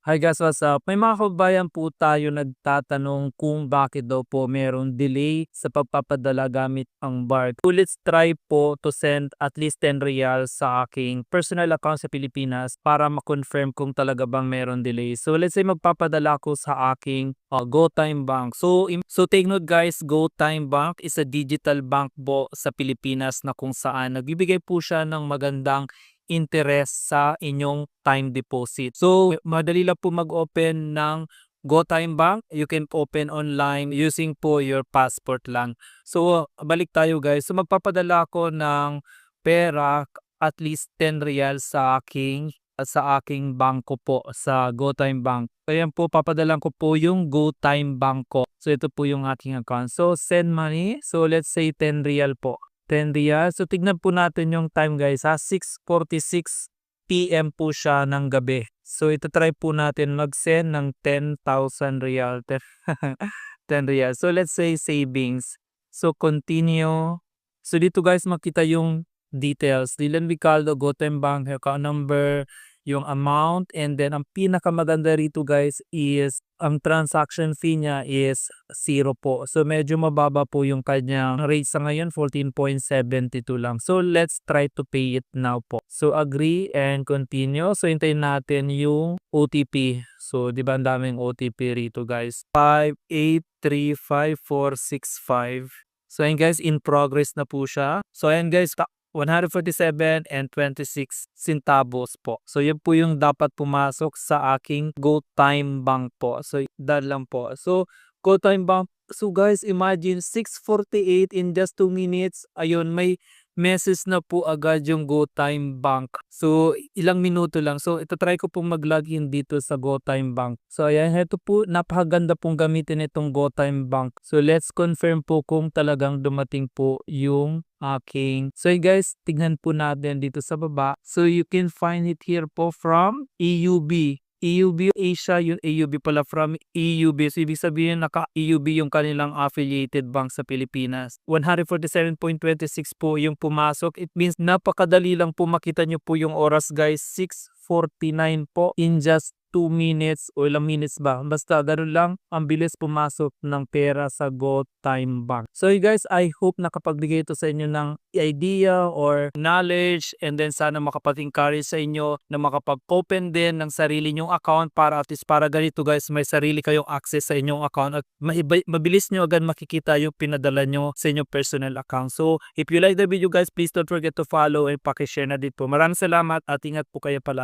Hi guys, what's up? May mga kababayan po tayo nagtatanong kung bakit daw po meron delay sa pagpapadala gamit ang BARC. So let's try po to send at least 10 real sa aking personal account sa Pilipinas para ma-confirm kung talaga bang meron delay. So let's say magpapadala ako sa aking uh, GoTime Bank. So, so take note guys, GoTime Bank is a digital bank po sa Pilipinas na kung saan nagbibigay po siya ng magandang interest sa inyong time deposit. So, madali lang po mag-open ng GoTime Bank. You can open online using po your passport lang. So, balik tayo guys. So, magpapadala ako ng pera at least 10 real sa aking sa aking bangko po sa GoTime Bank. Kaya po papadalan ko po yung GoTime Bank ko. So ito po yung aking account. So send money. So let's say 10 real po. 10 real. So tignan po natin yung time guys ha. 6.46 PM po siya ng gabi. So ito try po natin mag-send ng 10,000 real. 10 real. So let's say savings. So continue. So dito guys makita yung details. Dylan Vicaldo, Gotem Bank, account number, yung amount, and then ang pinakamaganda rito guys is ang transaction fee niya is zero po. So medyo mababa po yung kanyang rate sa ngayon, 14.72 lang. So let's try to pay it now po. So agree and continue. So hintayin natin yung OTP. So di ba ang daming OTP rito guys? 58354565. So ayan guys, in progress na po siya. So ayan guys, 147 and 26 centavos po. So yan po yung dapat pumasok sa aking GoTime Bank po. So dahil lang po. So GoTime Bank. So guys, imagine 648 in just 2 minutes. Ayun, may message na po agad yung GoTime Bank. So, ilang minuto lang. So, ito try ko pong mag-login dito sa GoTime Bank. So, ayan, ito po, napakaganda pong gamitin itong GoTime Bank. So, let's confirm po kung talagang dumating po yung aking. So, guys, tignan po natin dito sa baba. So, you can find it here po from EUB. EUB Asia, yung EUB pala from EUB. So, ibig sabihin naka-EUB yung kanilang affiliated bank sa Pilipinas. 147.26 po yung pumasok. It means napakadali lang po makita nyo po yung oras guys. 6.49 po in just 2 minutes o ilang minutes ba. Basta ganun lang ang bilis pumasok ng pera sa GoTime Bank. So you guys, I hope nakapagbigay ito sa inyo ng idea or knowledge and then sana makapag-encourage sa inyo na makapag-open din ng sarili nyong account para at least para ganito guys may sarili kayong access sa inyong account at mabilis nyo agad makikita yung pinadala nyo sa inyong personal account. So if you like the video guys, please don't forget to follow and pakishare na dito. Maraming salamat at ingat po kayo palagi.